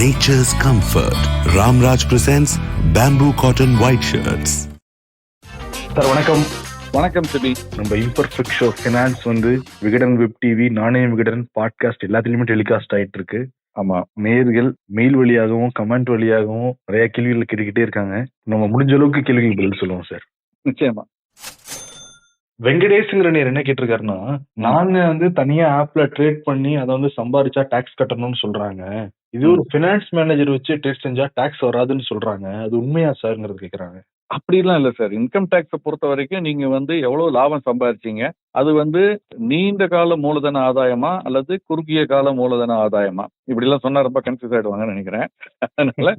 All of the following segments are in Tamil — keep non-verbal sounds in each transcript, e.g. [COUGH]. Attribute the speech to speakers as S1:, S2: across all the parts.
S1: nature's comfort. Ramraj presents bamboo cotton white shirts.
S2: Sir வணக்கம்.
S3: வணக்கம் சிபி
S2: நம்ம இம்பர்ஃபெக்ட் ஷோ ஃபினான்ஸ் வந்து விகடன் வெப் டிவி நாணயம் விகடன் பாட்காஸ்ட் எல்லாத்துலயுமே டெலிகாஸ்ட் ஆயிட்டு இருக்கு
S3: ஆமா.
S2: நேர்கள் மெயில் வழியாகவும் கமெண்ட் வழியாகவும் நிறைய கேள்விகள் கேட்டுக்கிட்டே இருக்காங்க. நம்ம முடிஞ்ச அளவுக்கு கேள்விகள் பதில் சொல்லுவோம் சார்
S3: நிச்சயமா.
S2: வெங்கடேஷ்ங்கிற நேர் என்ன கேட்டிருக்காருன்னா நாங்க வந்து தனியா ஆப்ல ட்ரேட் பண்ணி அதை வந்து சம்பாரிச்சா டாக்ஸ் கட்டணும்னு சொல்றாங்க. இது ஒரு ஃபினான்ஸ் மேனேஜர் வச்சு டெஸ்ட் செஞ்சா டாக்ஸ் வராதுன்னு சொல்றாங்க. அது உண்மையா சார்ங்கிறது கேக்குறாங்க.
S3: அப்படிலாம் இல்ல சார். இன்கம் டேக்ஸை பொறுத்த வரைக்கும் நீங்க வந்து எவ்வளவு லாபம் சம்பாதிச்சீங்க அது வந்து நீண்ட கால மூலதன ஆதாயமா அல்லது குறுகிய கால மூலதன ஆதாயமா? இப்படி எல்லாம் சொன்னா ரொம்ப கன்ஃபியூஸ் ஆயிடுவாங்கன்னு நினைக்கிறேன். அதனால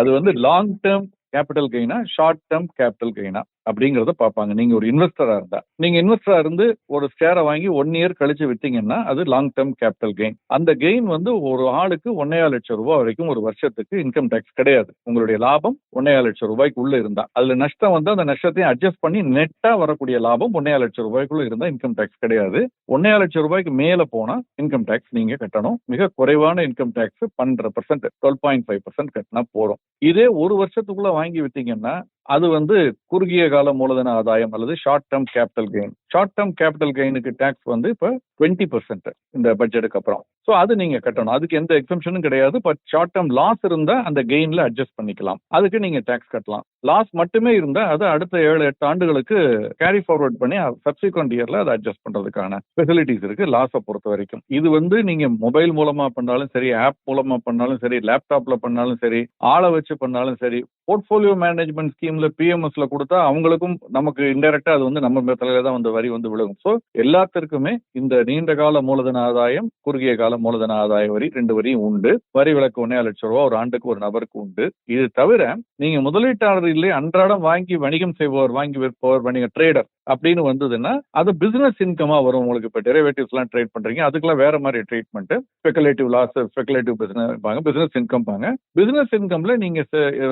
S3: அது வந்து லாங் டேர்ம் கேபிட்டல் கெயினா ஷார்ட் டேர்ம் கேபிட்டல் கெயினா அப்படிங்கிறத பார்ப்பாங்க. நீங்க ஒரு இன்வெஸ்டரா இருந்தா. நீங்க இன்வெஸ்டரா இருந்து ஒரு ஷேரை வாங்கி ஒன் இயர் கழிச்சு வித்தீங்கன்னா அது லாங் டேர்ம் கேபிட்டல் கெயின் அந்த கெயின் வந்து ஒரு ஆளுக்கு ஒன்னே லட்சம் ரூபாய் வரைக்கும் ஒரு வருஷத்துக்கு இன்கம் டேக்ஸ் கிடையாது. உங்களுடைய லாபம் ஒன்னே லட்சம் ரூபாய்க்கு உள்ள இருந்தா. அதுல நஷ்டம் வந்து அந்த நஷ்டத்தையும் அட்ஜஸ்ட் பண்ணி நெட்டா வரக்கூடிய லாபம் ஒன்னே லட்சம் ரூபாய்க்குள்ள இருந்தா இன்கம் டேக்ஸ் கிடையாது. ஒன்னே லட்சம் ரூபாய்க்கு மேல போனா இன்கம் டேக்ஸ் நீங்க கட்டணும். மிக குறைவான இன்கம் டேக்ஸ் பன்னெண்டு percent twelve point five percent கட்டினா போதும். இதே ஒரு வருஷத்துக்குள்ள வாங்கி வித்தீங்கன்னா அது வந்து குறுகிய கால மூலதன ஆதாயம் அல்லது short term capital gain short term capital கெயினுக்கு tax வந்து இப்போ டுவெண்ட்டி பர்சன்ட் இந்த பட்ஜெட்டுக்கு அப்புறம். ஸோ அது நீங்க கட்டணும். அதுக்கு எந்த எக்ஸம்ஷனும் கிடையாது. பட் ஷார்ட் டேர்ம் லாஸ் இருந்தா அந்த கெயின்ல அட்ஜஸ்ட் பண்ணிக்கலாம். அதுக்கு நீங்க டேக்ஸ் கட்டலாம். லாஸ் மட்டுமே இருந்தா அது அடுத்த ஏழு எட்டு ஆண்டுகளுக்கு கேரி ஃபார்வர்ட் பண்ணி சப்சிக்வெண்ட் இயர்ல அதை அட்ஜஸ்ட் பண்றதுக்கான ஃபெசிலிட்டிஸ் இருக்கு லாஸை பொறுத்த வரைக்கும். இது வந்து நீங்க மொபைல் மூலமா பண்ணாலும் சரி ஆப் மூலமா பண்ணாலும் சரி லேப்டாப்ல பண்ணாலும் சரி ஆளை வச்சு பண்ணாலும் சரி போர்ட்ஃபோலியோ மேனேஜ்மெண்ட் ஸ்கீம்ல பிஎம்எஸ்ல கொடுத்தா அவங்களுக்கும் நமக்கு இன்டெரக்டா அது வந்து நம்ம தலையில தான் வந்து வரி வந்து விலகும். ஸோ எல்லாத்திற்குமே இந்த நீண்ட கால மூலதன ஆதாயம் குறுகிய கால மூலதன ஆதாய வரி ரெண்டு வரியும் உண்டு. வரி விலக்கு ஒன்னே லட்சம் ரூபா ஒரு ஆண்டுக்கு ஒரு நபருக்கு உண்டு. இது தவிர நீங்க முதலீட்டாளர் இல்லை அன்றாடம் வாங்கி வணிகம் செய்பவர் வாங்கி விற்பவர் வணிக ட்ரேடர் அப்படின்னு வந்ததுன்னா அது பிசினஸ் இன்கமா வரும் உங்களுக்கு. இப்போ டெரிவேட்டிவ்ஸ் எல்லாம் ட்ரேட் பண்றீங்க அதுக்கெல்லாம் வேற மாதிரி treatment speculative loss speculative business business income பாங்க பிசினஸ் இன்கம்ல நீங்க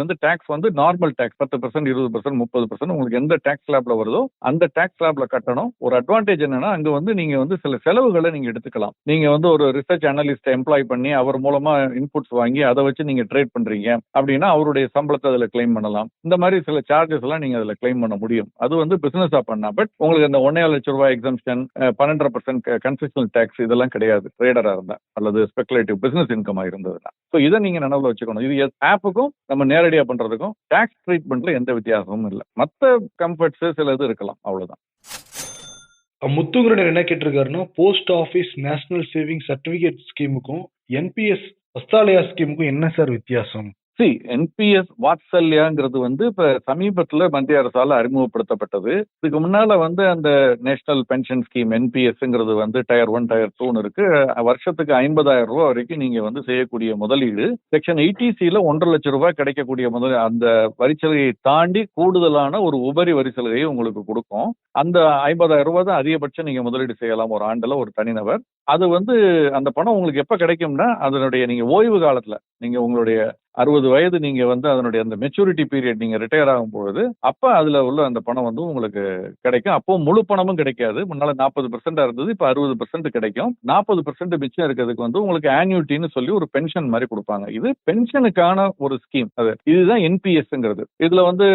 S3: வந்து டாக்ஸ் வந்து நார்மல் டாக்ஸ் பத்து பர்சன்ட் இருபது பர்சன்ட் முப்பது பர்சன்ட் உங்களுக்கு எந்த டாக்ஸ் ஸ்லாப்ல வருதோ அந்த டாக்ஸ் ஸ்லாப்ல கட்டணும். ஒரு அட்வான்டேஜ் என்னன்னா அங்க வந்து நீங்க வந்து சில செலவுகளை நீங்க எடுத்துக்கலாம். நீங்க வந்து ஒரு ரிசர்ச் அனலிஸ்ட் எம்ப்ளாய் பண்ணி அவர் மூலமா இன்புட்ஸ் வாங்கி அதை வச்சு நீங்க ட்ரேட் பண்றீங்க. அப்படின்னா அவருடைய சம்பளத்தை அதுல கிளைம் பண்ணலாம். இந்த மாதிரி சில சார்ஜஸ் எல்லாம் நீங்க அதுல கிளைம் பண்ண முடியும். அது வந்து பிசினஸா பண்ணா பட் உங்களுக்கு அந்த ஒன்னே லட்சம் ரூபாய் எக்ஸம்ஷன் பன்னெண்டரை பர்சன்ட் கன்செஷனல் டேக்ஸ் இதெல்லாம் கிடையாது. ட்ரேடரா இருந்தா அல்லது ஸ்பெகுலேட்டிவ் பிசினஸ் இன்கமா இருந்ததுன்னா. ஸோ இதை நீங்க நினைவுல வச்சுக்கணும். இது ஆப்புக்கும் நம்ம நேரடியா பண்றதுக்கும் டேக்ஸ் ட்ரீட்மெண்ட்ல எந்த வித்தியாசமும் இல்லை. மற்ற கம்ஃபர்ட்ஸ் சில இது இருக்கலாம். அவ்வளவுதான்.
S2: முத்துங்குரனர் என்ன கேட்டிருக்காருன்னா post office national saving certificate ஸ்கீமுக்கும் NPS வஸ்தாலயா ஸ்கீமுக்கும் என்ன சார் வித்தியாசம்?
S3: சி என்பிஎஸ் வாத்சல்யாங்கிறது வந்து இப்ப சமீபத்துல மத்திய அரசால அறிமுகப்படுத்தப்பட்டது. இதுக்கு முன்னால வந்து அந்த நேஷனல் பென்ஷன் ஸ்கீம் என்பிஎஸ்ங்கிறது வந்து டயர் ஒன் டயர் டூன்னு இருக்கு. வருஷத்துக்கு ஐம்பதாயிரம் ரூபாய் வரைக்கும் நீங்க வந்து செய்யக்கூடிய முதலீடு. செக்ஷன் எயிட்டிசியில ஒன்றரை லட்சம் ரூபாய் கிடைக்கக்கூடிய முதல் அந்த வரிச்சலுகையை தாண்டி கூடுதலான ஒரு உபரி வரிச்சலுகையை உங்களுக்கு கொடுக்கும். அந்த ஐம்பதாயிரம் ரூபாய் தான் அதிகபட்சம் நீங்க முதலீடு செய்யலாம் ஒரு ஆண்டுல ஒரு தனிநபர். அது வந்து அந்த பணம் உங்களுக்கு எப்ப கிடைக்கும்னா அதனுடைய நீங்க ஓய்வு காலத்துல நீங்க உங்களுடைய அறுபது வயது நீங்க வந்து அதனுடைய அந்த மெச்சூரிட்டி பீரியட் நீங்க ரிட்டையர் ஆகும் பொழுது அப்ப அதுல உள்ள அந்த பணம் வந்து உங்களுக்கு கிடைக்கும். அப்போ முழு பணமும் கிடைக்காது. முன்னால நாற்பது பெர்சென்டா இருந்தது இப்ப அறுபது பெர்சென்ட் கிடைக்கும். நாற்பது பெர்சென்ட் மிச்சம் இருக்கிறதுக்கு வந்து உங்களுக்கு ஆன்யூட்டின்னு சொல்லி ஒரு பென்ஷன் மாதிரி கொடுப்பாங்க. இது பென்ஷனுக்கான ஒரு ஸ்கீம் அது இதுதான் என்பிஎஸ்ங்கிறது இதுல வந்து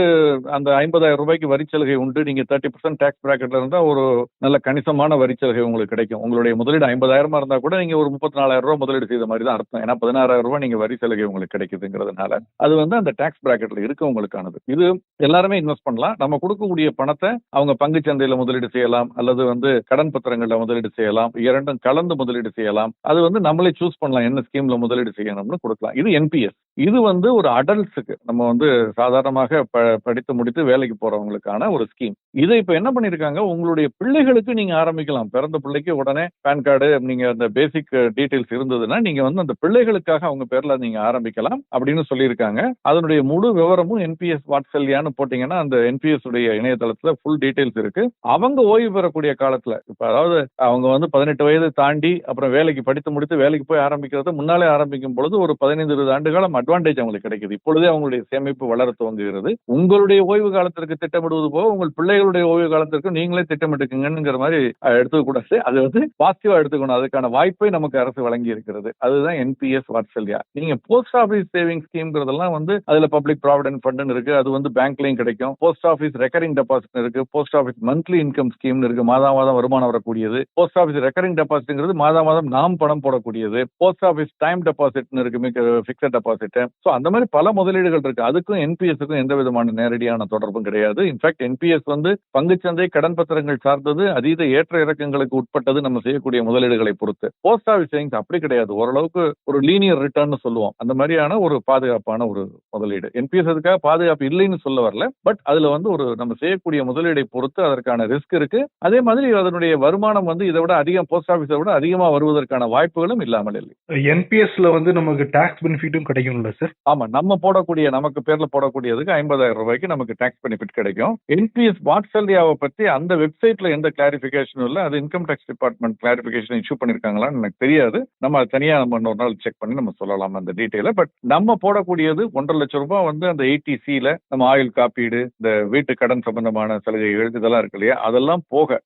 S3: அந்த ஐம்பதாயிரம் ரூபாய்க்கு வரிச்சலுகை உண்டு. நீங்க தேர்ட்டி பர்சன்ட் டேக்ஸ் பிராக்கெட்ல இருந்தா ஒரு நல்ல கணிசமான வரிச்சலுகை உங்களுக்கு கிடைக்கும். உங்களுடைய முதலீடு ஐம்பதாயிரமா இருந்தா கூட நீங்க ஒரு முப்பத்தி நாலாயிரம் ரூபாய் முதலீடு செய்த மாதிரி தான் அர்த்தம். ஏன்னா பதினாறாயிரம் ரூபாய் நீங்க வரி சலுகை உங்களுக்கு கிடைக்குதுங்கிறதுனால அது வந்து அந்த டாக்ஸ் பிராக்கெட்ல இருக்கவங்களுக்கானது. இது எல்லாருமே இன்வெஸ்ட் பண்ணலாம். நம்ம கொடுக்கக்கூடிய பணத்தை அவங்க பங்கு சந்தையில முதலீடு செய்யலாம் அல்லது வந்து கடன் பத்திரங்கள்ல முதலீடு செய்யலாம் இரண்டும் கலந்து முதலீடு செய்யலாம். அது வந்து நம்மளே சூஸ் பண்ணலாம் என்ன ஸ்கீம்ல முதலீடு செய்யணும்னு கொடுக்கலாம். இது என்பிஎஸ் இது வந்து ஒரு அடல்ட்ஸுக்கு நம்ம வந்து சாதாரணமாக ப- படித்து முடித்து வேலைக்கு போறவங்களுக்கான ஒரு ஸ்கீம் இதை இப்ப என்ன பண்ணிருக்காங்க? உங்களுடைய பிள்ளைகளுக்கு நீங்க ஆரம்பிக்கலாம். பிறந்த பிள்ளைக்கு உடனே பேன் கார்டு நீங்க அந்த பேசிக் டீடைல்ஸ் இருந்ததுன்னா நீங்க வந்து அந்த பிள்ளைகளுக்காக அவங்க பேர்ல நீங்க ஆரம்பிக்கலாம். அப்படின்னு சொல்லியிருக்காங்க. அதனுடைய முழு விவரமும் என்பிஎஸ் வாட்சல்யான்னு போட்டீங்கன்னா அந்த என்பிஎஸ் உடைய இணையதளத்துல ஃபுல் டீடைல்ஸ் இருக்கு. அவங்க ஓய்வு பெறக்கூடிய காலத்துல இப்ப அதாவது அவங்க வந்து பதினெட்டு வயது தாண்டி அப்புறம் வேலைக்கு படித்து முடித்து வேலைக்கு போய் ஆரம்பிக்கிறது முன்னாலே ஆரம்பிக்கும் பொழுது ஒரு பதினைந்து இருபது ஆண்டு காலம் அட்வான்டேஜ் அவங்களுக்கு கிடைக்குது. இப்பொழுதே அவங்களுடைய சேமிப்பு வளர துவங்குகிறது. உங்களுடைய ஓய்வு காலத்திற்கு திட்டமிடுவது போக உங்கள் பிள்ளைகளுடைய ஓய்வு காலத்திற்கு நீங்களே திட்டமிட்டுக்குங்கிற மாதிரி அஹ், எடுத்துக்க கூடாது. அது வந்து பாசிட்டிவா எடுத்துக்கணும். அதுக்கான வாய்ப்பை நமக்கு அரசு வழங்கி இருக்கிறது அதுதான் என்பிஎஸ் வாட்சல்யா நீங்க போஸ்ட் ஆபீஸ் சேவிங் ஸ்கீம்ங்கிறதெல்லாம் வந்து அதுல பப்ளிக் ப்ராவிடன்ட் ஃபண்ட்னு இருக்கு. அது வந்து பேங்க்லயும் கிடைக்கும். போஸ்ட் ஆஃபீஸ் ரெக்கரிங் டெபாசிட் இருக்கு. Post office monthly income scheme இருக்கு. மாதா மாதம் வருமானம் வரக்கூடியது. போஸ்ட் ஆஃபீஸ் ரெக்கரிங் டெபாசிட்ங்கிறது மாதா மாதம் நாம் பணம் போடக்கூடியது. போஸ்ட் ஆஃபீஸ் டைம் டெபாசிட்னு இருக்கு. பிக்சட் டெபாசிட் ஸோ அந்த மாதிரி பல முதலீடுகள் இருக்கு. அதுக்கும் என்பிஎஸ்க்கும் எந்த விதமான நேரடியான தொடர்பும் கிடையாது. இன்ஃபேக்ட் என்பிஎஸ் வந்து பங்குச்சந்தை கடன் பத்திரங்கள் சார்ந்தது அதீத ஏற்ற இறக்கங்களுக்கு உட்பட்டது நம்ம செய்யக்கூடிய முதலீடுகளை பொறுத்து. போஸ்ட் ஆஃபீஸ் சேவிங்ஸ் அப்படி கிடையாது. ஓரளவுக்கு ஒரு லீனியர் ரிட்டர்ன் சொல்லுவோம். அந்த மாதிரியான ஒரு பாதுகாப்பான ஒரு முதலீடு. என்பிஎஸ் அதுக்காக பாதுகாப்பு இல்லைன்னு சொல்ல வரல. பட் அதுல வந்து ஒரு நம்ம செய்யக்கூடிய முதலீடை பொறுத்து அதற்கான ரிஸ்க் இருக்கு. அதே மாதிரி அதனுடைய வருமானம் வந்து இதை விட அதிகம் போஸ்ட் ஆஃபீஸை விட அதிகமா வருவதற்கான வாய்ப்புகளும் இல்லாமல் இல்லை.
S2: என்பிஎஸ்ல வந்து நமக்கு டாக்ஸ் பெனிஃபிட்டும் கிடைக்கும்ல சார்
S3: ஆமா நம்ம போடக்கூடிய நமக்கு பேர்ல போடக்கூடியதுக்கு ஐம்பதாயிரம் ரூபாய்க்கு நமக்கு டாக்ஸ் பெனிஃபிட் கிடைக்கும். என்பிஎஸ் வாட்ஸ்அல்யாவை பத்தி அந்த வெப்சைட்ல எந்த கிளாரிபிகேஷனும் இல்லை. அது income tax department clarification issue பண்ணிருக்காங்களான்னு எனக்கு தெரியாது. நம்ம தனியா நம்ம இன்னொரு நாள் செக் பண்ணி நம்ம சொல்லலாம் அந்த டீட்டெயில பட் நம்ம நம்ம போடக்கூடியது ஒன்றரை லட்சம் ரூபாய் வந்து அந்த ஏடிசியில நம்ம ஆயுள் காப்பீடு இந்த வீட்டு கடன் சம்பந்தமான சலுகைகள் இதெல்லாம் இருக்கு இல்லையா? அதெல்லாம் போக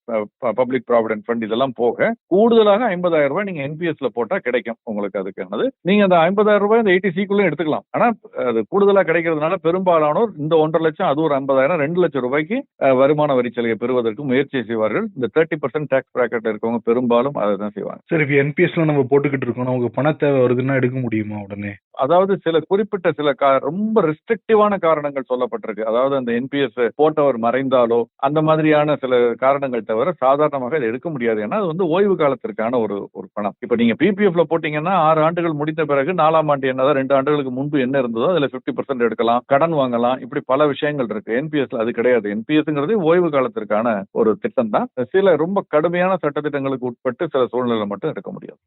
S3: பப்ளிக் ப்ராவிடன்ட் ஃபண்ட் இதெல்லாம் போக கூடுதலாக ஐம்பதாயிரம் ரூபாய் நீங்க என்பிஎஸ்ல போட்டா கிடைக்கும் உங்களுக்கு அதுக்கானது. நீங்க அந்த ஐம்பதாயிரம் ரூபாய் அந்த ஏடிசிக்குள்ள எடுத்துக்கலாம். ஆனா அது கூடுதலா கிடைக்கிறதுனால பெரும்பாலானோர் இந்த ஒன்றரை லட்சம் அது ஒரு ஐம்பதாயிரம் ரெண்டு லட்சம் ரூபாய்க்கு வருமான வரி சலுகை பெறுவதற்கு முயற்சி செய்வார்கள். இந்த தேர்ட்டி பர்சன்ட் டேக்ஸ் பிராக்கெட் இருக்கவங்க பெரும்பாலும் அதை தான் செய்வாங்க.
S2: சரி இப்போ என்பிஎஸ்ல நம்ம போட்டுக்கிட்டு இருக்கோம். நமக்கு பண தேவை வருதுன்னா எடுக்க முடியுமா உடனே?
S3: அதாவது சில குறிப்பிட்ட சில ரொம்ப ரெஸ்ட்ரிக்டிவான காரணங்கள் சொல்லப்பட்டிருக்கு. அதாவது அந்த என்பிஎஸ் போட்டவர் மறைந்தாலோ அந்த மாதிரியான சில காரணங்கள் தவிர சாதாரணமாக இதை எடுக்க முடியாது. ஏன்னா அது வந்து ஓய்வு காலத்திற்கான ஒரு ஒரு பணம். இப்ப நீங்க பிபிஎஃப்ல போட்டீங்கன்னா ஆறு ஆண்டுகள் முடிந்த பிறகு நாலாம் ஆண்டு என்னதான் ரெண்டு ஆண்டுகளுக்கு முன்பு என்ன இருந்ததோ அதுல 50% எடுக்கலாம். கடன் வாங்கலாம். இப்படி பல விஷயங்கள் இருக்கு. என்பிஎஸ்ல அது கிடையாது. என்பிஎஸ்ங்கிறது ஓய்வு காலத்திற்கான ஒரு திட்டம் தான் சில ரொம்ப கடுமையான சட்டத்திட்டங்களுக்கு உட்பட்டு சில சூழ்நிலை மட்டும் எடுக்க முடியாது.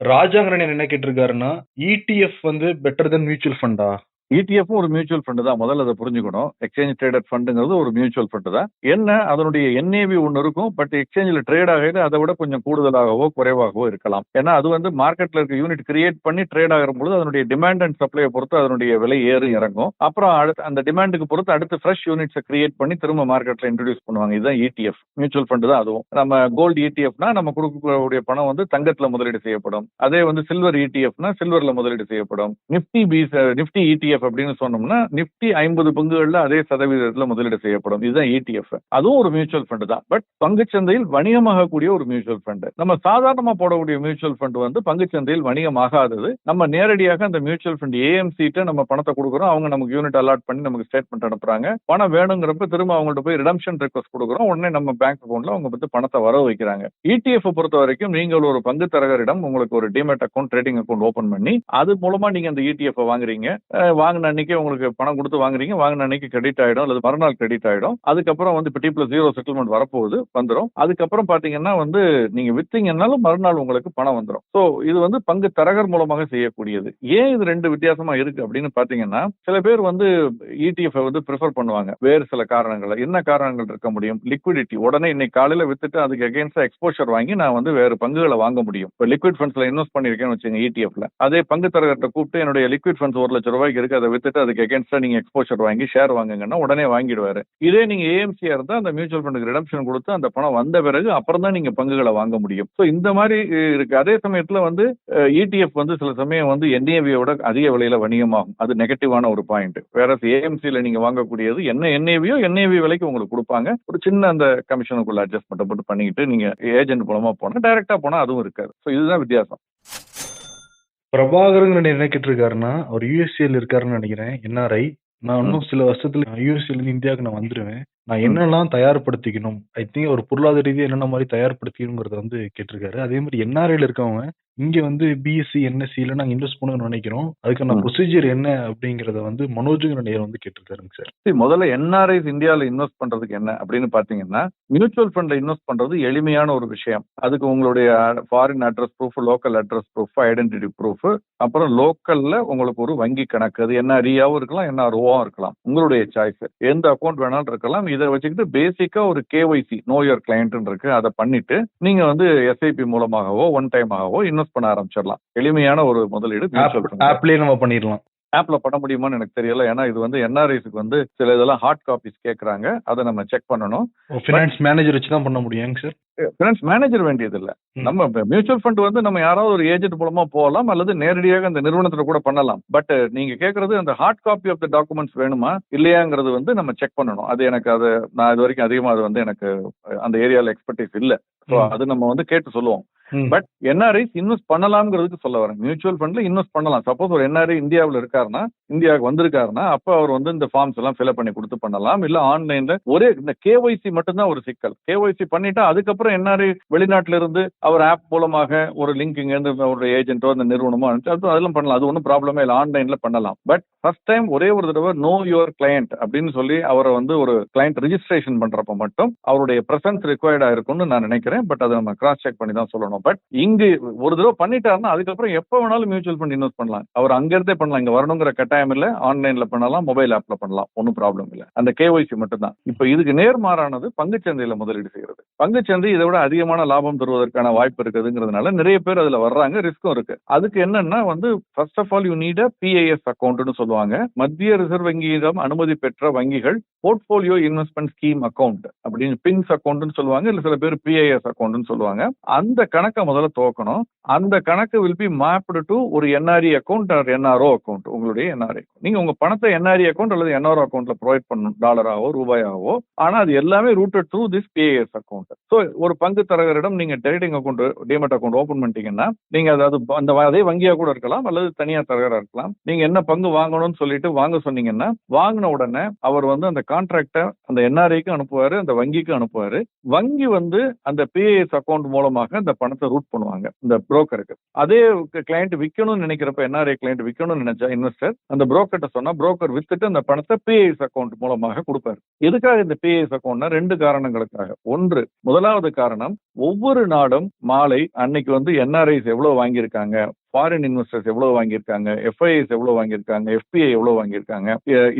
S2: ராஜாங்கரன் என்ன கேட்டிருக்காருன்னா இடிஎஃப் வந்து பெட்டர் தென் மியூச்சுவல் ஃபண்டா
S3: இடிஎஃப்பும் ஒரு மியூச்சுவல் ஃபண்டு தான். முதல்ல அதை புரிஞ்சுக்கணும். எக்ஸ்சேஞ்ச் ட்ரேடட் ஃபண்டுங்கிறது ஒரு மியூச்சுவல் ஃபண்டு தான். என்ன? அதனுடைய என்ஏவி ஒன்று இருக்கும். பட் எக்ஸ்சேஞ்சில் ட்ரேட் ஆகிறது அதை விட கொஞ்சம் கூடுதலாகவோ குறைவாகவோ இருக்கலாம். ஏன்னா அது வந்து மார்க்கெட்டில் இருக்க யூனிட் கிரியேட் பண்ணி ட்ரேட் ஆகிற பொழுது அதனுடைய டிமாண்ட் அண்ட் சப்ளையை பொறுத்து அதனுடைய விலை ஏறி இறங்கும். அப்புறம் அடுத்து அந்த டிமாண்டுக்கு பொறுத்து அடுத்து ஃப்ரெஷ் யூனிட்ஸை கிரியேட் பண்ணி திரும்ப மார்க்கெட்டில் இன்ட்ரடியூஸ் பண்ணுவாங்க. இதுதான் இடிஎஃப் மியூச்சுவல் ஃபண்டு தான் அதுவும். நம்ம கோல்டு இடிஎஃப்னா நம்ம கொடுக்கக்கூடிய பணம் வந்து தங்கத்தில் முதலீடு செய்யப்படும். அதே வந்து சில்வர் இடிஎஃப்னா சில்வரில் முதலீடு செய்யப்படும். நிஃப்டி பீஸ் நிஃப்டி இடிஎஃப் அப்படின்னு சொன்னோம்னா நிப்டி ஐம்பது பங்குகள்ல அதே சதவீதத்துல முதலீடு செய்யப்படும். இதுதான் இடிஎஃப் அதுவும் ஒரு மியூச்சுவல் ஃபண்ட் தான். பட் பங்குச்சந்தையில் வணிகமாகக்கூடிய ஒரு மியூச்சுவல் ஃபண்டு நம்ம சாதாரணமா போடக்கூடிய மியூச்சுவல் ஃபண்டு வந்து பங்குச்சந்தையில் வணிகமாகாதது. நம்ம நேரடியாக அந்த மியூச்சுவல் ஃபண்ட் ஏஎம்சிட்ட நம்ம பணத்தை கொடுக்குறோம். அவங்க நமக்கு யூனிட் அலாட் பண்ணி நமக்கு ஸ்டேட்மெண்ட் அனுப்புறாங்க. பணம் வேணுங்கிறப்ப திரும்ப அவங்கள்ட்ட போய் ரிடம்ஷன் ரெக்வஸ்ட் கொடுக்குறோம். உடனே நம்ம பேங்க் அக்கௌண்ட்ல அவங்க வந்து பணத்தை வர வைக்கிறாங்க. இடிஎஃப் பொறுத்த வரைக்கும் நீங்கள் ஒரு பங்கு தரகரிடம் உங்களுக்கு ஒரு demat account trading account open பண்ணி அது மூலமா நீங்க அந்த இடிஎஃப் வாங்குறீங்க. வாங்கின அன்னைக்கு உங்களுக்கு பணம் கொடுத்து வாங்குறீங்க. வாங்கின அன்னைக்கு கிரெடிட் ஆயிடும். அல்லது மறுநாள் கிரெடிட் ஆயிடும். அதுக்கப்புறம் வந்து இப்போ டி பிளஸ் ஜீரோ செட்டில்மெண்ட் வரப்போகுது வந்துடும் அதுக்கப்புறம் பார்த்தீங்கன்னா வந்து நீங்க வித்தீங்கன்னாலும் மறுநாள் உங்களுக்கு பணம் வந்துடும் ஸோ இது வந்து பங்கு தரகர் மூலமாக செய்யக்கூடியது. ஏன் இது ரெண்டு வித்தியாசமா இருக்கு அப்படின்னு பார்த்தீங்கன்னா சில பேர் வந்து இடிஎஃப் வந்து ப்ரிஃபர் பண்ணுவாங்க. வேறு சில காரணங்கள் என்ன காரணங்கள் இருக்க முடியும்? லிக்விடிட்டி உடனே இன்னைக்கு காலையில் வித்துட்டு அதுக்கு அகேன்ஸ்டா எக்ஸ்போஷர் வாங்கி நான் வந்து வேறு பங்குகளை வாங்க முடியும். இப்போ லிக்விட் ஃபண்ட்ஸ்ல இன்வெஸ்ட் பண்ணியிருக்கேன்னு வச்சுங்க இடிஎஃப்ல அதே பங்கு தரகர்கிட்ட கூப்பிட்டு என்னுடைய லிக்விட் ஃபண்ட்ஸ் ஒரு லட்சம் ரூபாய்க்கு இருக்கு அதை வித்துட்டு அதுக்கு அகேன்ஸ்டா நீங்க எக்ஸ்போஷர் வாங்கி ஷேர் வாங்குங்கன்னா உடனே வாங்கிடுவாரு. இதே நீங்க ஏஎம்சியா இருந்தா அந்த மியூச்சுவல் ஃபண்டுக்கு ரிடம்ஷன் கொடுத்து அந்த பணம் வந்த பிறகு அப்புறம் தான் நீங்க பங்குகளை வாங்க முடியும். ஸோ இந்த மாதிரி இருக்கு. அதே சமயத்துல வந்து இடிஎஃப் வந்து சில சமயம் வந்து என்ஏவியோட அதிக விலையில வணிகமாகும். அது நெகட்டிவான ஒரு பாயிண்ட் வேற ஏஎம்சியில் நீங்க வாங்கக்கூடியது என்ன என்ஏவியோ என்ஏவி விலைக்கு உங்களுக்கு கொடுப்பாங்க. ஒரு சின்ன அந்த கமிஷனுக்குள்ள அட்ஜஸ்ட்மெண்ட் மட்டும் பண்ணிக்கிட்டு நீங்க ஏஜென்ட் மூலமா போனா டைரக்டா போனா அதுவும் இருக்காது. ஸோ இதுதான் வித்தியாசம்.
S2: பிரபாகரன் என்ன கேட்டிருக்காருன்னா அவர் யூஎஸ்ஏல இருக்காருன்னு நினைக்கிறேன். என்ஆர்ஐ நான் இன்னும் சில வருஷத்துல யூஎஸ்ஏல இருந்து இந்தியாவுக்கு நான் வந்துருவேன். நான் என்னெல்லாம் தயார்படுத்திக்கணும்? ஐ திங்க் ஒரு பொருளாதார ரீதியா என்னென்ன மாதிரி தயார்படுத்திக்கணுங்கிறத வந்து கேட்டிருக்காரு. அதே மாதிரி என்ஆர்ஐல இருக்கவங்க இங்க வந்து பிஎஸ்சி என்எஸ்சில நாங்க இன்வெஸ்ட் பண்ணணும்னு நினைக்கிறோம். அதுக்கான. ப்ரொசீஜர் என்ன அப்படிங்கறத வந்து மனோஜுங்கிற நேரம் வந்து கேட்டிருக்காருங்க சார்.
S3: See, முதல்ல என்ஆர்ஐஸ் இந்தியாவில் இன்வெஸ்ட் பண்றதுக்கு என்ன அப்படின்னு பாத்தீங்கன்னா மியூச்சுவல் ஃபண்ட்ல இன்வெஸ்ட் பண்றது எளிமையான ஒரு விஷயம். அதுக்கு உங்களுடைய foreign address proof local address proof identity proof அப்புறம் லோக்கல்ல உங்களுக்கு ஒரு வங்கி கணக்கு. அது என்ஆர்இயாவும் இருக்கலாம் என்ஆர்ஓவும் இருக்கலாம். உங்களுடைய சாய்ஸ் எந்த அக்கௌண்ட் வேணாலும் இருக்கலாம் இதை வச்சுக்கிட்டு பேசிக்கா ஒரு கேஒய்சி நோ யுவர் கிளைண்ட் இருக்கு. அதை பண்ணிட்டு நீங்க வந்து எஸ்ஐபி மூலமாகவோ ஒன் டைமாகவோ இன்வெஸ்ட் இன்வெஸ்ட் பண்ண ஆரம்பிச்சிடலாம். எளிமையான ஒரு முதலீடு.
S2: ஆப்லயே நம்ம பண்ணிடலாம்.
S3: ஆப்ல பண்ண முடியுமான்னு எனக்கு தெரியல. ஏன்னா இது வந்து என்ஆர்ஐஸ்க்கு வந்து சில இதெல்லாம் ஹார்ட் காப்பீஸ் கேக்குறாங்க. அதை நம்ம செக் பண்ணணும்.
S2: ஃபினான்ஸ் மேனேஜர் வச்சு தான் பண்ண முடியுங்க சார்
S3: ஃபினான்ஸ் மேனேஜர் வேண்டியது இல்ல. நம்ம மியூச்சுவல் ஃபண்ட் வந்து நம்ம யாராவது ஒரு ஏஜென்ட் மூலமா போகலாம் அல்லது நேரடியாக அந்த நிறுவனத்துல கூட பண்ணலாம். பட் நீங்க கேக்குறது அந்த hard copy of the documents வேணுமா இல்லையாங்கிறது வந்து நம்ம செக் பண்ணணும். அது எனக்கு அது நான் இது வரைக்கும் அதிகமா அது வந்து எனக்கு அந்த ஏரியால எக்ஸ்பர்டீஸ் இல்ல. ஸோ
S2: ம்.
S3: அது நம்ம வந்து கேட்டு சொல்லுவோம். பட் என்ஆர்ஐஸ் இன்வெஸ்ட் பண்ணலாம்ங்கிறதுக்கு சொல்ல வரேன். மியூச்சுவல் ஃபண்ட்ல இன்வெஸ்ட் பண்ணலாம். சப்போஸ் ஒரு என்ஆர்ஐ இந்தியாவில் இருக்காருன்னா இந்தியாவுக்கு வந்திருக்காருன்னா அப்ப அவர் வந்து இந்த ஃபார்ம்ஸ் எல்லாம் ஃபில்அப் பண்ணி கொடுத்து பண்ணலாம். இல்ல ஆன்லைன்ல ஒரே இந்த கேஒய்சி மட்டும்தான் ஒரு சிக்கல். கேஒய்சி பண்ணிட்டா அதுக்கப்புறம் என்ஆர்ஐ வெளிநாட்டுல இருந்து அவர் ஆப் மூலமாக ஒரு லிங்க் இங்க இருந்து ஒரு ஏஜென்ட்டோ அந்த நிறுவனமோ அனுப்பிச்சு அது அதெல்லாம் பண்ணலாம். அது ஒன்றும் ப்ராப்ளமே இல்லை. ஆன்லைன்ல பண்ணலாம். பட் ஃபர்ஸ்ட் டைம் ஒரே ஒரு தடவை நோ யுவர் கிளையண்ட் அப்படின்னு சொல்லி அவரை வந்து ஒரு கிளையண்ட் ரிஜிஸ்ட்ரேஷன் பண்றப்ப மட்டும் அவருடைய பிரசன்ஸ் ரிக்வயர்டா இருக்கும்னு நான் நினைக்கிறேன். பட் அதை நம்ம கிராஸ் செக் பண்ணி தான் சொல்லணும். பட் இங்கு ஒரு தடவை பண்ணிட்டாருன்னா அதுக்கப்புறம் எப்போ வேணாலும் மியூச்சுவல் ஃபண்ட் இன்வெஸ்ட் பண்ணலாம். அவர் அங்கிருந்தே பண்ணலாம். இங்க வரணுங்கிற கட்டாயம் இல்ல. ஆன்லைன்ல பண்ணலாம் மொபைல் ஆப்ல பண்ணலாம். ஒன்றும் ப்ராப்ளம் இல்ல. அந்த கேஒய்சி மட்டும் தான் இப்போ இதுக்கு நேர்மாறானது பங்குச்சந்தையில முதலீடு செய்யறது. பங்குச்சந்தை இதை விட அதிகமான லாபம் தருவதற்கான வாய்ப்பு இருக்குதுங்கிறதுனால நிறைய பேர் அதுல வர்றாங்க. ரிஸ்க்கும் இருக்கு. அதுக்கு என்னன்னா வந்து first of all you need a PIS அக்கௌண்ட்னு சொல்லுவாங்க. மத்திய ரிசர்வ் வங்கியிடம் அனுமதி பெற்ற வங்கிகள் போர்ட்போலியோ இன்வெஸ்ட்மெண்ட் ஸ்கீம் அக்கௌண்ட் அப்படின்னு பின்ஸ் அக்கௌண்ட்னு சொல்லுவாங்க. இல்ல சில பேர் பிஐஎஸ் அக்கௌண்ட்னு சொல்லுவாங்க. அந்த கணக்கு முதல்ல துவக்கணும். அந்த கணக்கு வில் பி மேப்டு டு ஒரு NRE account or NRO account உங்களுடைய என்ஆர்ஐ நீங்க உங்க பணத்தை என்ஆர்இ அக்கௌண்ட் அல்லது என்ஆர்ஓ அக்கௌண்ட்ல ப்ரொவைட் பண்ணணும் டாலராகவோ ரூபாயாவோ. ஆனா அது எல்லாமே routed through this PAS account so ஒரு பங்கு தரகரிடம் நீங்க trading account demat account open பண்ணிட்டீங்கன்னா நீங்க அதாவது அந்த அதே வங்கியா கூட இருக்கலாம் அல்லது தனியார் தரகரா இருக்கலாம். நீங்க என்ன பங்கு வாங்கணும்னு சொல்லிட்டு வாங்க சொன்னீங்கன்னா வாங்கின உடனே அவர் வந்து அந்த கான்ட்ராக்டை அந்த என்ஆர்ஐக்கு அனுப்புவாரு அந்த வங்கிக்கு அனுப்புவாரு. வங்கி வந்து அந்த பிஏஎஸ் அக்கௌண்ட் மூலமாக அந்த பணத்தை ரூட் பண்ணுவாங்க இந்த புரோக்கருக்கு அதே கிளைண்ட் விற்கணும்னு நினைக்கிறப்ப என்ஆர்ஐ கிளைண்ட் விற்கணும்னு நினைச்சா இன்வெஸ்டர் அந்த புரோக்கர்ட்ட சொன்னா புரோக்கர் வித்துட்டு அந்த பணத்தை பிஐஎஸ் அக்கௌண்ட் மூலமாக கொடுப்பாரு. எதுக்காக இந்த பிஐஎஸ் அக்கௌண்ட்னா ரெண்டு காரணங்களுக்காக. ஒன்று முதலாவது காரணம் ஒவ்வொரு நாடும் மாலை அன்னைக்கு வந்து என்ஆர்ஐஸ் எவ்வளவு வாங்கியிருக்காங்க? ஃபாரின் இன்வெஸ்டர்ஸ் எவ்வளவு வாங்கியிருக்காங்க எஃப்ஐஎஸ் எவ்வளவு வாங்கியிருக்காங்க எஃபிஐ எவ்வளவு வாங்கியிருக்காங்க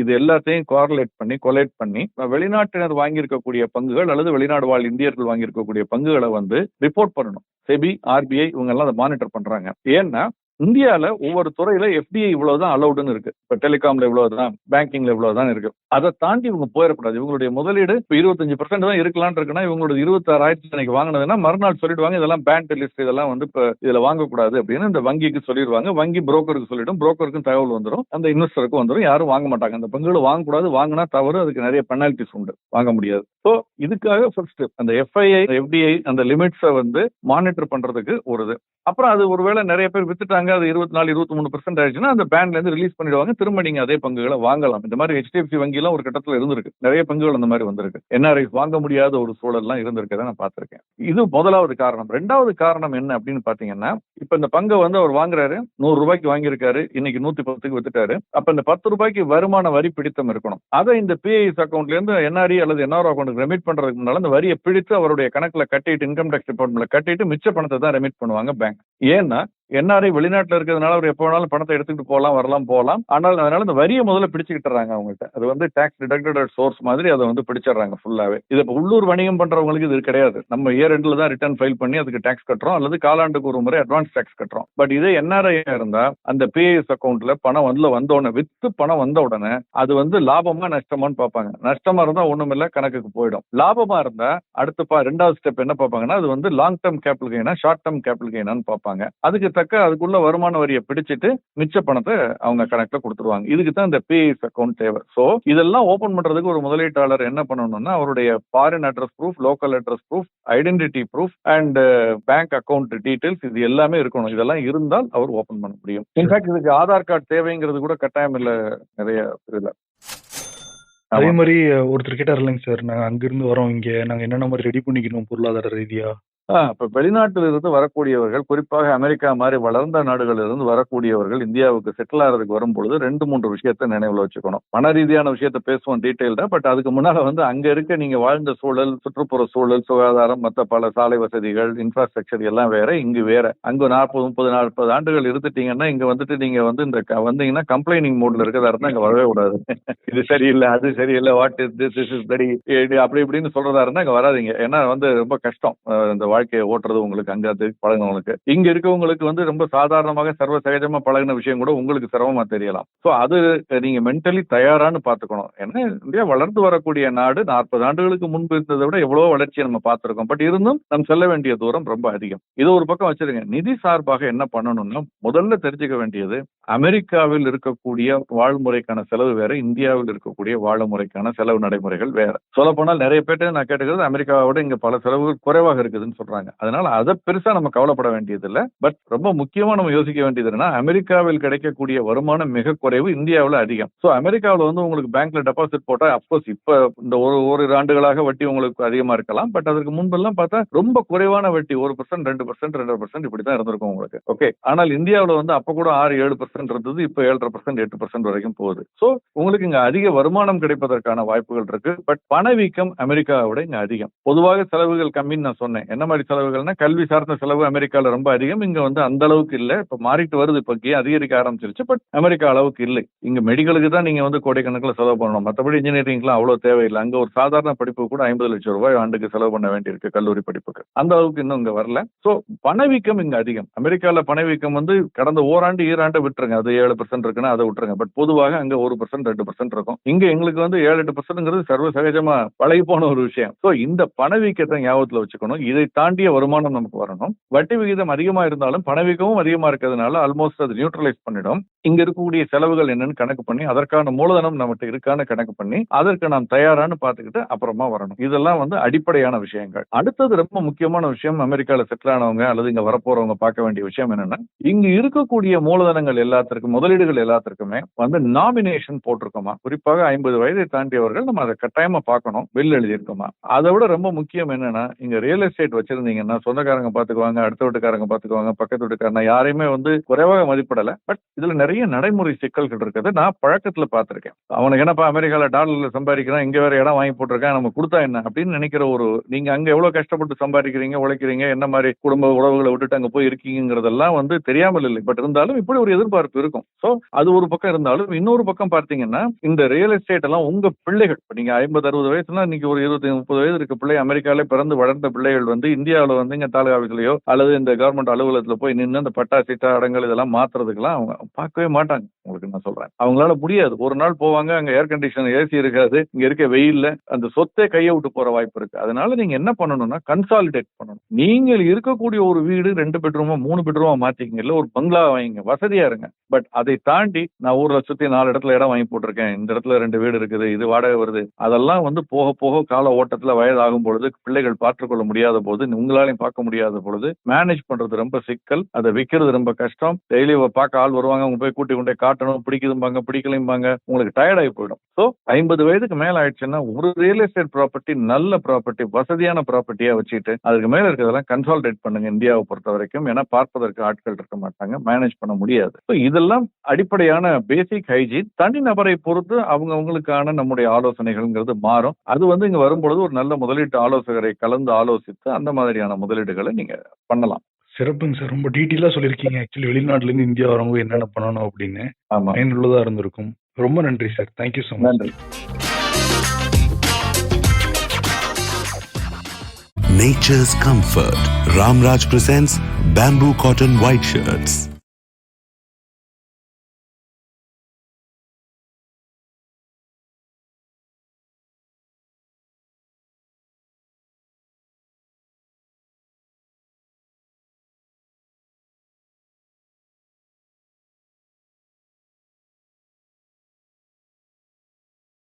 S3: இது எல்லாத்தையும் கோரலேட் பண்ணி கொலேட் பண்ணி வெளிநாட்டினர் வாங்கியிருக்கக்கூடிய பங்குகள் அல்லது வெளிநாடு வாழ் இந்தியர்கள் வாங்கியிருக்கக்கூடிய பங்குகளை வந்து ரிப்போர்ட் பண்ணணும். செபி ஆர்பிஐ இவங்க எல்லாம் அதை மானிட்டர் பண்றாங்க. ஏன்னா இந்தியால ஒவ்வொரு துறையில எஃப்டிஐ இவ்வளவுதான் அலௌடுன்னு இருக்கு. இப்ப டெலிகாம்ல இவ்வளவுதான் பேங்கிங்ல இவ்வளவுதான் இருக்கு. அதை தாண்டி இவங்க போயிடக்கூடாது. இவங்களுடைய முதலீடு இப்போ இருபத்தஞ்சு பர்சன்ட் தான் இருக்கலாம்னு இருக்குன்னா இவங்களோட இருபத்தாறாயிரத்தி அன்னைக்கு வாங்கினதுன்னா மறுநாள் சொல்லிடுவாங்க இதெல்லாம் பேண்ட் லிஸ்ட் இதெல்லாம் வந்து இப்போ இதுல வாங்கக்கூடாது அப்படின்னு இந்த வங்கிக்கு சொல்லிடுவாங்க. வங்கி புரோக்கருக்கு சொல்லிடும். புரோக்கருக்கும் தகவல் வந்துடும் அந்த இன்வெஸ்டருக்கும் வந்துடும் யாரும் வாங்க மாட்டாங்க. அந்த பங்குகளை வாங்கக்கூடாது. வாங்கினா தவறு. அதுக்கு நிறைய பெனால்டிஸ் உண்டு. வாங்க முடியாது. ஸோ இதுக்காக ஃபர்ஸ்ட் அந்த எஃப்ஐஐ எஃப்டிஐ அந்த லிமிட்ஸை வந்து மானிட்டர் பண்றதுக்கு ஒரு இது. அப்புறம் அது ஒருவேளை நிறைய பேர் வித்துட்டாங்க. அது இருபத்தி நாலு இருபத்தி மூணு பர்சன்ட் ஆயிடுச்சுன்னா அந்த பேங்க்ல இருந்து ரிலீஸ் பண்ணிடுவாங்க. திரும்ப நீங்க அதே பங்குகளை வாங்கலாம். இந்த மாதிரி ஹெச்டிஎஃப்சி வங்கிலாம் ஒரு கட்டத்துல இருந்திருக்கு. நிறைய பங்குகள் அந்த மாதிரி வந்திருக்கு. என்ஆர்ஐ வாங்க முடியாத ஒரு சூழல்லாம் இருந்திருக்கதை நான் பார்த்திருக்கேன். இது முதலாவது காரணம். ரெண்டாவது காரணம் என்ன அப்படின்னு பாத்தீங்கன்னா இப்ப இந்த பங்கை வந்து அவர் வாங்குறாரு. நூறு ரூபாய்க்கு வாங்கியிருக்காரு. இன்னைக்கு நூத்தி பத்துக்கு வித்துட்டாரு. அப்ப இந்த பத்து ரூபாய்க்கு வருமான வரி பிடித்தம் இருக்கணும். அதை இந்த பிஐஎஸ் அக்கௌண்ட்ல இருந்து என்ஆர்இ அல்லது என்ஆர்ஓ அக்கௌண்ட்டுக்கு ரெமிட் பண்றதுக்கு முன்னால அந்த வரியை பிடித்து அவருடைய கணக்குல கட்டிட்டு இன்கம் டேக்ஸ் டிபார்ட்மெண்ட்ல கட்டிட்டு மிச்ச பணத்தை தான் ரெமிட் பண்ணுவாங்க பேங்க் ஏன்னா என்ஆர்ஐ வெளிநாட்டில் இருக்கிறதுனால அவர் எப்போ வேணாலும் பணத்தை எடுத்துக்கிட்டு போகலாம் வரலாம் போகலாம் ஆனால் அதனால இந்த வரியை முதல்ல பிடிச்சிக்கிட்டுறாங்க அவங்கள்ட்ட. அது வந்து டாக்ஸ் டிடக்டட் சோர்ஸ் மாதிரி அதை வந்து பிடிச்சிடுறாங்க ஃபுல்லாகவே இது இப்போ உள்ளூர் வணிகம் பண்ணுறவங்களுக்கு இது கிடையாது. நம்ம இயர் ரெண்டில் தான் ரிட்டர்ன் ஃபைல் பண்ணி அதுக்கு டாக்ஸ் கட்டுறோம் அல்லது காலாண்டுக்கு ஒரு முறை அட்வான்ஸ் டாக்ஸ் கட்டுறோம். பட் இதே என்ஆர்ஐ இருந்தால் அந்த பிஏஎஸ் அக்கௌண்ட்ல பணம் வந்து வந்த உடனே வித்து பணம் வந்த உடனே அது வந்து லாபமா நஷ்டமான்னு பார்ப்பாங்க. நஷ்டமா இருந்தால் ஒன்றும் இல்லை கணக்குக்கு போயிடும். லாபமா இருந்தால் அடுத்த பா ரெண்டாவது ஸ்டெப் என்ன பார்ப்பாங்கன்னா அது வந்து லாங் டேர்ம் கேபிள் கெயினா ஷார்ட் டேர்ம் கேபிள் கெயினான்னு பார்ப்பாங்க. அதுக்கு தக்க அதுக்குள்ள வருமான வரியை பிடிச்சிட்டு மிச்ச பணத்தை அவங்க கணக்குல கொடுத்துருவாங்க. இதுக்கு தான் இந்த பிஎஸ் அக்கௌண்ட் தேவை. ஸோ இதெல்லாம் ஓபன் பண்றதுக்கு ஒரு முதலீட்டாளர் என்ன பண்ணணும்னா அவருடைய foreign address proof local address proof identity proof and bank account details இது எல்லாமே இருக்கணும். இதெல்லாம் இருந்தால் அவர் ஓபன் பண்ண முடியும். இன்ஃபேக்ட் இதுக்கு ஆதார் கார்டு தேவைங்கிறது கூட கட்டாயம் இல்ல நிறைய இதுல
S2: அதே. மாதிரி ஒருத்தர் கேட்டார் இல்லைங்க சார் நாங்க அங்கிருந்து வரோம் இங்க நாங்க என்னென்ன மாதிரி ரெடி பண்ணிக்கணும் பொருளாதார ரீதியா?
S3: இப்ப வெளிநாட்டில் இருந்து வரக்கூடியவர்கள் குறிப்பாக அமெரிக்கா மாதிரி வளர்ந்த நாடுகளில் இருந்து வரக்கூடியவர்கள் இந்தியாவுக்கு செட்டில் ஆகிறதுக்கு வரும்பொழுது ரெண்டு மூன்று விஷயத்த நினைவில் வச்சுக்கணும். பண ரீதியான விஷயத்த பேசுவோம் டீட்டெயில்டா பட் அதுக்கு முன்னால வந்து அங்க இருக்க நீங்க வாழ்ந்த சூழல் சுற்றுப்புற சூழல் சுகாதாரம் மற்ற பல சாலை வசதிகள் இன்ஃப்ராஸ்ட்ரக்சர் எல்லாம் வேற இங்கு வேற. அங்கு நாற்பது முப்பது நாற்பது ஆண்டுகள் இருந்துட்டீங்கன்னா இங்க வந்துட்டு நீங்க வந்து இந்த க- வந்தீங்கன்னா கம்ப்ளைனிங் மோட்ல இருக்கிறதா இருந்தா இங்க வரவே கூடாது. [LAUGHS] இது சரியில்லை அது சரியில்லை what is this is is படி அப்படி இப்படின்னு சொல்றதா இருந்தா அங்க வராதீங்க. ஏன்னா வந்து ரொம்ப கஷ்டம். இந்த வாழ்க்கையை ஓட்டுறது உங்களுக்கு அங்க பழகினவங்களுக்கு. இங்க இருக்கவங்களுக்கு வந்து ரொம்ப சாதாரணமாக சர்வ சகஜமா பழகின விஷயம் கூட உங்களுக்கு சிரமமா தெரியலாம். ஸோ அது நீங்க மென்டலி தயாரான்னு பாத்துக்கணும் ஏன்னா இந்தியா வளர்ந்து வரக்கூடிய நாடு நாற்பது ஆண்டுகளுக்கு முன்பு இருந்ததை விட எவ்வளவு வளர்ச்சியை நம்ம பார்த்திருக்கோம். பட் இருந்தும் நம்ம செல்ல வேண்டிய தூரம் ரொம்ப அதிகம். இது ஒரு பக்கம் வச்சிருங்க. நிதி சார்பாக என்ன பண்ணணும்னா முதல்ல தெரிஞ்சுக்க வேண்டியது அமெரிக்காவில் இருக்கக்கூடிய வாழ்முறைக்கான செலவு வேற இந்தியாவில் இருக்கக்கூடிய வாழ்முறைக்கான செலவு நடைமுறைகள் வேற. சொல்ல போனால் நிறைய பேர்ட்ட நான் கேட்டுக்கிறது அமெரிக்காவோட விட இங்க பல செலவுகள் குறைவாக இருக்குதுன்னு சொல்றாங்க. அதனால அதை பெருசா நம்ம கவலைப்பட வேண்டியது பட் ரொம்ப முக்கியமா நம்ம யோசிக்க வேண்டியது என்னன்னா அமெரிக்காவில் கிடைக்கக்கூடிய வருமானம் மிக குறைவு இந்தியாவில் அதிகம். ஸோ அமெரிக்காவில் வந்து உங்களுக்கு பேங்க்ல டெபாசிட் போட்டா அப்கோர்ஸ் இப்ப இந்த ஒரு ஒரு ஆண்டுகளாக வட்டி உங்களுக்கு அதிகமா இருக்கலாம். பட் அதற்கு முன்பெல்லாம் பார்த்தா ரொம்ப குறைவான வட்டி ஒரு பர்சன்ட் ரெண்டு பர்சன்ட் ரெண்டரை பர்சன்ட் இப்படி தான் இருந்திருக்கும் உங்களுக்கு. ஓகே ஆனால் இந்தியாவில் வந்து அப்ப கூட ஆறு ஏழு பர்சன்ட் இருந்தது இப்போ ஏழரை பர்சன்ட் எட்டு பர்சன்ட் வரைக்கும் போகுது. ஸோ உங்களுக்கு இங்க அதிக வருமானம் கிடைப்பதற்கான வாய்ப்புகள் இருக்கு. பட் பணவீக்கம் அமெரிக்காவை விட இங்க அதிகம். பொதுவாக செலவுகள் கம்மின்னு நான் சொன்னேன். என்ன மாதிரி செலவுகள்னா கல்வி சார்ந்த செலவு அமெரிக்காவில் ரொம்ப அதிகம். இங்கே வந்து அந்த அளவுக்கு இல்லை. இப்போ மாறிட்டு வருது. இப்போ அதிகரிக்க ஆரம்பிச்சிருச்சு. பட் அமெரிக்கா அளவுக்கு இல்லை. இங்க மெடிக்கலுக்கு தான் நீங்கள் வந்து கோடிக்கணக்கில் செலவு பண்ணணும். மற்றபடி இன்ஜினியரிங்லாம் அவ்வளோ தேவையில்லை. அங்கே ஒரு சாதாரண படிப்பு கூட ஐம்பது லட்சம் ரூபாய் ஆண்டுக்கு செலவு பண்ண வேண்டியிருக்கு கல்லூரி படிப்புக்கு. அந்த அளவுக்கு இன்னும் இங்கே வரல. ஸோ பணவீக்கம் இங்கே அதிகம். அமெரிக்காவில் பணவீக்கம் வந்து கடந்த ஓராண்டு ஈராண்டு விட்டுருங்க. அது ஏழு பர்சன்ட் இருக்குன்னா அதை விட்டுருங்க. பட் பொதுவாக அங்கே ஒரு பர்சன்ட் ரெண்டு பர்சன்ட் இருக்கும். இங்கே எங்களுக்கு வந்து ஏழு எட்டு பர்சன்ட்ங்கிறது சர்வசகஜமாக பழகி போன ஒரு விஷயம். ஸோ இந்த பணவீக்கத்தை ஞாபகத்தில் வச்சுக்கணும். இதை தாண்டிய வருமானம் நமக்கு வரணும். வட்டி விகிதம் அதிகமா இருந்தாலும் பணவீக்கமும் அதிகமா இருக்கிறதுனால ஆல்மோஸ்ட் அது நியூட்ரலைஸ் பண்ணிடும். இங்க இருக்கக்கூடிய செலவுகள் என்னன்னு கணக்கு பண்ணி அதற்கான மூலதனம் நம்மகிட்ட இருக்கான்னு கணக்கு பண்ணி அதற்கு நாம் தயாரான்னு பார்த்துக்கிட்டு அப்புறமா வரணும். இதெல்லாம் வந்து அடிப்படையான விஷயங்கள். அடுத்தது ரொம்ப முக்கியமான விஷயம் அமெரிக்கால செட்டில் ஆனவங்க அல்லது இங்க வரப்போறவங்க பார்க்க வேண்டிய விஷயம் என்னன்னா இங்க இருக்கக்கூடிய மூலதனங்கள் எல்லாத்திற்கும் முதலீடுகள் எல்லாத்திற்குமே வந்து நாமினேஷன் போட்டிருக்கோமா? குறிப்பாக ஐம்பது வயதை தாண்டியவர்கள் நம்ம அதை கட்டாயமா பார்க்கணும். பில் எழுதியிருக்கோமா? அதை விட ரொம்ப முக்கியம் என்னன்னா இங்க ரியல் எஸ்டேட் வச்சு வச்சிருந்தீங்கன்னா சொந்தக்காரங்க பாத்துக்குவாங்க அடுத்த வீட்டுக்காரங்க பாத்துக்குவாங்க பக்கத்து வீட்டுக்காரங்க. யாரையுமே வந்து குறைவாக மதிப்பிடல. பட் இதுல நிறைய நடைமுறை சிக்கல்கள் இருக்குது. நான் பழக்கத்துல பார்த்திருக்கேன் அவனுக்கு என்னப்பா அமெரிக்கால டாலர்ல சம்பாதிக்கிறான் இங்க வேற இடம் வாங்கி போட்டிருக்கேன் நம்ம கொடுத்தா என்ன? அப்படின்னு நினைக்கிற ஒரு நீங்க அங்க எவ்வளவு கஷ்டப்பட்டு சம்பாதிக்கிறீங்க உழைக்கிறீங்க என்ன மாதிரி குடும்ப உறவுகளை விட்டுட்டு அங்க போய் இருக்கீங்கிறதெல்லாம் வந்து தெரியாமல் இல்லை. பட் இருந்தாலும் இப்படி ஒரு எதிர்பார்ப்பு இருக்கும். சோ அது ஒரு பக்கம் இருந்தாலும் இன்னொரு பக்கம் பார்த்தீங்கன்னா இந்த ரியல் எஸ்டேட் எல்லாம் உங்க பிள்ளைகள் நீங்க ஐம்பது அறுபது வயசுனா இன்னைக்கு ஒரு இருபத்தி முப்பது வயது இருக்க பிள்ளை அமெரிக்கால பிறந்து வளர்ந்த பிள்ளைகள் வந்து இந்தியாவில் வந்து இங்க தாலுகா அல்லது இந்த கவர்மெண்ட் அலுவலகத்துல போய் நின்று அந்த பட்டா சீட்டா அடங்கல் இதெல்லாம் மாத்துறதுக்கெல்லாம் அவங்க பார்க்கவே மாட்டாங்க. உங்களுக்கு நான் சொல்றேன். அவங்களால முடியாது. ஒரு நாள் போவாங்க அங்க ஏர் கண்டிஷன் ஏசி இருக்காது இங்க இருக்க வெயில்ல. அந்த சொத்தை கையை விட்டு போற வாய்ப்பு இருக்கு. அதனால நீங்க என்ன பண்ணணும்னா கன்சாலிடேட் பண்ணணும். நீங்கள் இருக்கக்கூடிய ஒரு வீடு ரெண்டு பெட்ரூமா மூணு பெட்ரூமா மாத்திக்கங்க. இல்ல ஒரு பங்களா வாங்கிங்க. வசதியா இருங்க. பட் அதை தாண்டி நான் ஒரு லட்சத்தி நாலு இடத்துல இடம் வாங்கி போட்டிருக்கேன். இந்த இடத்துல ரெண்டு வீடு இருக்குது இது வாடகை வருது. அதெல்லாம் வந்து போக போக கால ஓட்டத்துல வயதாகும் பொழுது பிள்ளைகள் பார்த்துக்கொள்ள முடியாத போது உங்களாலையும் பார்க்க முடியாத பொழுது மேனேஜ் பண்றது ரொம்ப சிக்கல். அதை விற்கிறது ரொம்ப கஷ்டம். டெய்லி பார்க்க ஆள் வருவாங்க. அவங்க போய் கூட்டி கொண்டே காட்டணும் பிடிக்குதும்பாங்க பிடிக்கலைம்பாங்க உங்களுக்கு டயர்ட் ஆகி போயிடும். ஸோ ஐம்பது வயதுக்கு மேல ஆயிடுச்சுன்னா ஒரு ரியல் எஸ்டேட் ப்ராப்பர்ட்டி நல்ல ப்ராப்பர்ட்டி வசதியான ப்ராப்பர்ட்டியா வச்சுட்டு அதுக்கு மேல இருக்கிறதெல்லாம் கன்சால்டேட் பண்ணுங்க இந்தியாவை பொறுத்த வரைக்கும். ஏன்னா பார்ப்பதற்கு ஆட்கள் இருக்க மாட்டாங்க மேனேஜ் பண்ண முடியாது. ஸோ இதெல்லாம் அடிப்படையான பேசிக் ஹைஜீன் தனி நபரை பொறுத்து அவங்க அவங்களுக்கான நம்முடைய ஆலோசனைகள்ங்கிறது மாறும். அது வந்து இங்க வரும்பொழுது ஒரு நல்ல முதலீட்டு ஆலோசகரை கலந்து ஆலோசித்து அந்த மாதிரியான முதலீடுகளை நீங்க பண்ணலாம்.
S4: சிறப்புங்க சார். ரொம்ப டீட்டெயிலாக சொல்லியிருக்கீங்க. ஆக்சுவலி வெளிநாட்டுலேருந்து இந்தியா வரவங்க என்னென்ன பண்ணணும் அப்படின்னு. பயனுள்ளதாக இருந்திருக்கும். ரொம்ப நன்றி sir. Thank you so much
S1: Nature's comfort. Ramraj presents bamboo cotton white shirts.